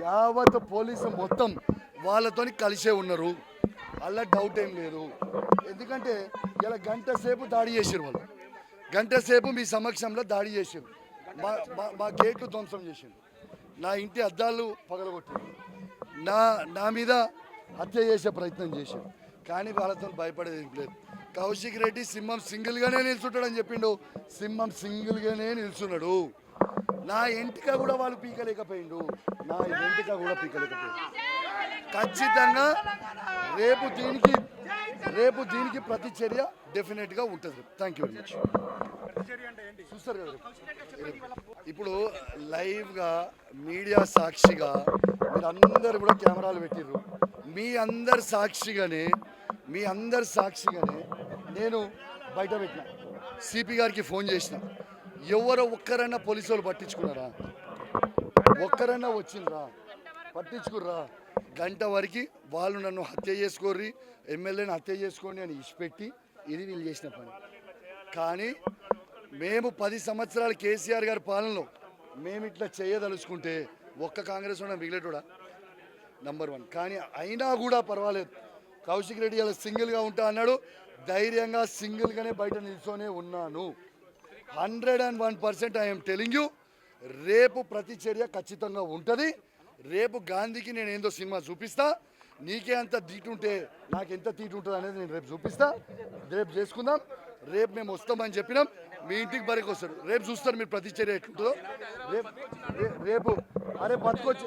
యావత్ పోలీసు మొత్తం వాళ్ళతో కలిసే ఉన్నారు. అలా డౌట్ ఏం లేదు. ఎందుకంటే ఇలా గంట సేపు దాడి చేసారు వాళ్ళు. గంట సేపు మీ సమక్షంలో దాడి చేసారు మా మా- మా గేట్లు ధ్వంసం చేసిండు నా ఇంటి అద్దాలు పగలగొట్టారు నా నా మీద హత్య చేసే ప్రయత్నం చేశారు కానీ వాళ్ళతో భయపడేది లేదు. కౌశిక్ రెడ్డి సింహం సింగిల్గానే నిల్చుంటాడని చెప్పిండు. సింహం సింగిల్గానే నిల్చున్నాడు. నా ఎంటిక కూడా వాళ్ళు పీకలేకపోయిండు. నా ఎంటిక కూడా పీకలేకపోయిండు. ఖచ్చితంగా రేపు దీనికి రేపు దీనికి ప్రతి చర్య డెఫినెట్గా ఉంటుంది. థ్యాంక్ యూ వెరీ మచ్ చూస్తారు కదా ఇప్పుడు లైవ్గా మీడియా సాక్షిగా మీరు అందరు కూడా కెమెరాలు పెట్టిర్రు. మీ అందరి సాక్షిగానే మీ అందరి సాక్షిగానే నేను బయట పెట్టిన. సిపి గారికి ఫోన్ చేసిన. ఎవరో ఒక్కరైనా పోలీసు వాళ్ళు పట్టించుకున్నారా? ఒక్కరైనా వచ్చిండ్రా? పట్టించుకుర్రా? గంట వరకు వాళ్ళు నన్ను హత్య చేసుకోర్రి ఎమ్మెల్యేని హత్య చేసుకోండి అని ఇచ్చిపెట్టి ఇది వీళ్ళు చేసిన పని. కానీ మేము పది సంవత్సరాలు కేసీఆర్ గారి పాలనలో మేము ఇట్లా చేయదలుచుకుంటే ఒక్క కాంగ్రెస్ ఉన్న మిగిలేటోడా? నంబర్ వన్ కానీ అయినా కూడా పర్వాలేదు. కౌశిక్ రెడ్డి అలా సింగిల్గా ఉంటా అన్నాడు. ధైర్యంగా సింగిల్గానే బయట నిల్చొనే ఉన్నాను. Hundred and one percent I'm telling you రేపు ప్రతి చర్య ఖచ్చితంగా ఉంటుంది. రేపు గాంధీకి నేను ఏందో సినిమా చూపిస్తా. నీకే అంత తీటుంటే నాకు ఎంత తీటు ఉంటుంది అనేది నేను రేపు చూపిస్తా. రేపు చేసుకుందాం. రేపు మేము వస్తామని చెప్పినాం. మీ ఇంటికి బరికి వస్తారు రేపు చూస్తారు మీరు ప్రతి చర్య ఎట్లుంటుందో. రేపు రేపు అరే బతుకొచ్చి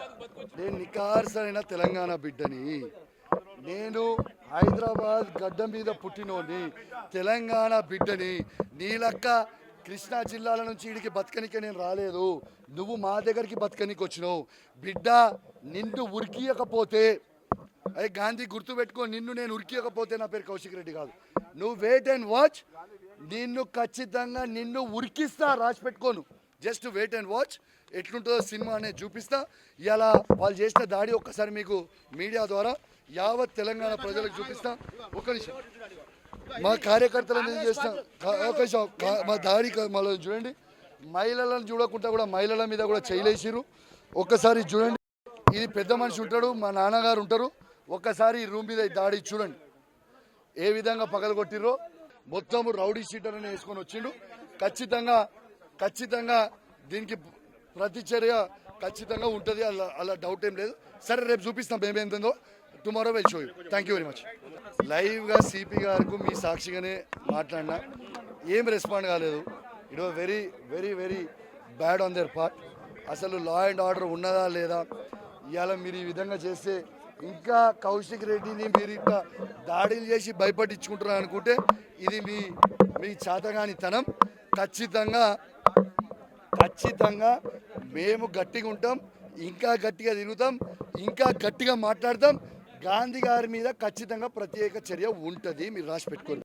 నేను నికార్సరైన తెలంగాణ బిడ్డని. నేను హైదరాబాద్ గడ్డ మీద పుట్టినోని తెలంగాణ బిడ్డని. నీలక్క కృష్ణా జిల్లాల నుంచి ఇడికి బతకనికే నేను రాలేదు. నువ్వు మా దగ్గరికి బతకనికి వచ్చినావు బిడ్డ నిన్ను ఉరికియకపోతే అదే గాంధీ గుర్తుపెట్టుకో నిన్ను నేను ఉరికియకపోతే నా పేరు కౌశిక్ రెడ్డి కాదు. నువ్వు వెయిట్ అండ్ వాచ్ నిన్ను ఖచ్చితంగా నిన్ను ఉరికిస్తా రాసి పెట్టుకోను. జస్ట్ వెయిట్ అండ్ వాచ్ ఎట్లుంటుందో సినిమా అనేది చూపిస్తా. ఇలా వాళ్ళు చేసిన దాడి ఒక్కసారి మీకు మీడియా ద్వారా యావత్ తెలంగాణ ప్రజలకు చూపిస్తా. ఒక నిమిషం. మా కార్యకర్తలను ఏం చేస్తాం? అవకాశం ఒక మా దాడి మళ్ళీ చూడండి. మహిళలను చూడకుండా కూడా మహిళల మీద కూడా చేయలేసిరు. ఒక్కసారి చూడండి. ఇది పెద్ద మనిషి ఉంటాడు మా నాన్నగారు ఉంటారు. ఒక్కసారి ఈ రూమ్ మీద దాడి చూడండి. ఏ విధంగా పగలగొట్టిర్రో. మొత్తం రౌడీ షీటర్ అని వేసుకొని వచ్చిండు. ఖచ్చితంగా ఖచ్చితంగా దీనికి ప్రతిచర్య ఖచ్చితంగా ఉంటుంది. అలా అలా డౌట్ ఏం లేదు. సరే రేపు చూపిస్తాం మేమేందో tomorrow will show thank you very much లైవ్గా సిపి గారికి మీ సాక్షిగానే మాట్లాడినా. ఏం రెస్పాండ్ కాలేదు. It was very very very bad on their part అసలు లా అండ్ ఆర్డర్ ఉన్నదా లేదా? ఇవాళ మీరు ఈ విధంగా చేస్తే ఇంకా కౌశిక్ రెడ్డిని మీరు ఇంకా దాడులు చేసి భయపట్టించుకుంటున్నారు అనుకుంటే ఇది మీ మీ చేతగాని తనం ఖచ్చితంగా ఖచ్చితంగా మేము గట్టిగా ఉంటాం. ఇంకా గట్టిగా తిరుగుతాం. ఇంకా గట్టిగా మాట్లాడతాం. గాంధీ గారి మీద ఖచ్చితంగా ప్రత్యేక చర్య ఉంటుంది మీరు రాసి పెట్టుకోండి.